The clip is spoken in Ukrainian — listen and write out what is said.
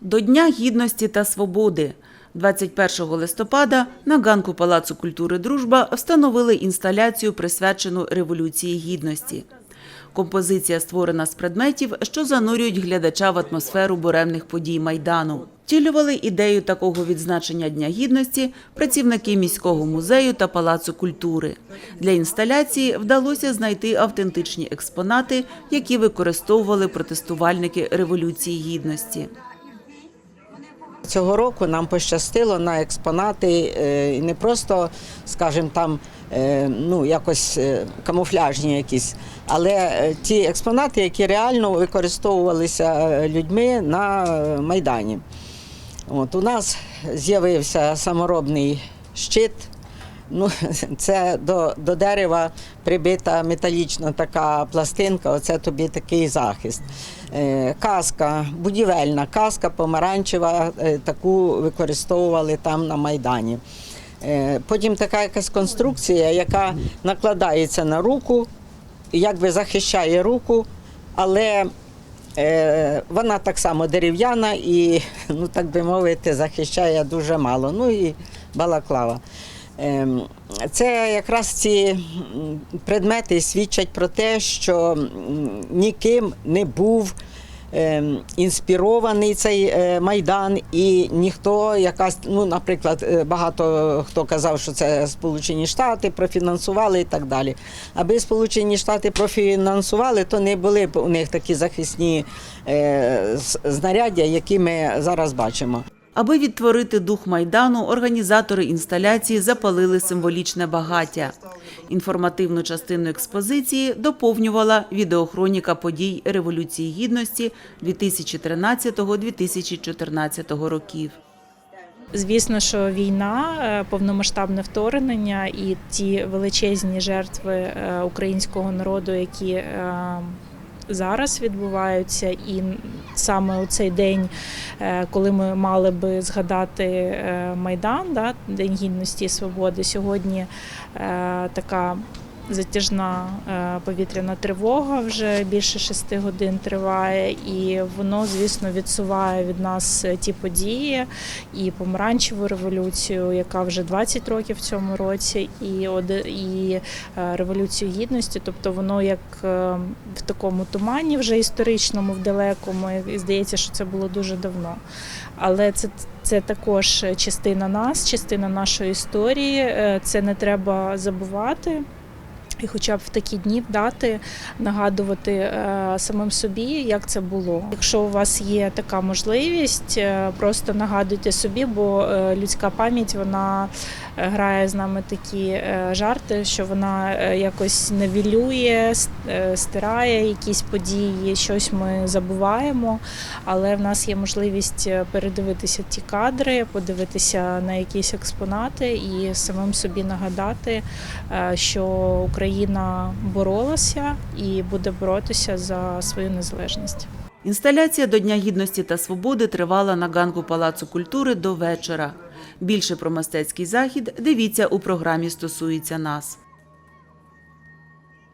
До Дня гідності та свободи. 21 листопада на ганку Палацу культури Дружба встановили інсталяцію, присвячену Революції Гідності. Композиція створена з предметів, що занурюють глядача в атмосферу буремних подій Майдану. Втілювали ідею такого відзначення Дня Гідності працівники міського музею та Палацу культури. Для інсталяції вдалося знайти автентичні експонати, які використовували протестувальники Революції Гідності. Цього року нам пощастило на експонати е, і не просто, скажімо, там е, ну, якось е, камуфляжні якісь, але ті експонати, які реально використовувалися людьми на Майдані. От, у нас з'явився саморобний щит. Ну, це до, до дерева прибита металічна така пластинка, оце тобі такий захист. Е, каска, будівельна каска помаранчева, е, таку використовували там на Майдані. Е, потім така якась конструкція, яка накладається на руку, якби захищає руку, але вона так само дерев'яна і, ну так би мовити, захищає дуже мало. Ну і балаклава. Ем, Це якраз ці предмети свідчать про те, що ніким не був ем, інспірований цей е, майдан, і ніхто якась, ну, наприклад, е, багато хто казав, що це Сполучені Штати профінансували і так далі. Аби Сполучені Штати профінансували, то не були б у них такі захисні е, знаряддя, які ми зараз бачимо. Аби відтворити дух майдану, організатори інсталяції запалили символічне багаття. Інформативну частину експозиції доповнювала відеохроніка подій Революції Гідності 2013-2014 років. Звісно, що війна, е, повномасштабне вторгнення і ті величезні жертви е, українського народу, які е, зараз відбуваються, і саме у цей день, е, коли ми мали би згадати е, Майдан, да, День гідності і свободи, сьогодні е, така затяжна е, повітряна тривога вже більше шести годин триває, і воно, звісно, відсуває від нас е, ті події і помаранчеву революцію, яка вже 20 років в цьому році, і і е, революцію гідності. Тобто воно як в такому тумані, вже історичному, в далекому, і здається, що це було дуже давно. Але це, це також частина нас, частина нашої історії. Це не треба забувати. І хоча б в такі дні дати нагадувати е, самим собі, як це було. Якщо у вас є така можливість, е, просто нагадуйте собі, бо е, людська пам'ять вона грає з нами такі жарти, що вона якось невілює, стирає якісь події, щось ми забуваємо. Але в нас є можливість передивитися ті кадри, подивитися на якісь експонати і самим собі нагадати, що Україна боролася і буде боротися за свою незалежність. Інсталяція до Дня гідності та свободи тривала на ганку Палацу культури до вечора. Більше про мистецький захід дивіться у програмі «Стосується нас».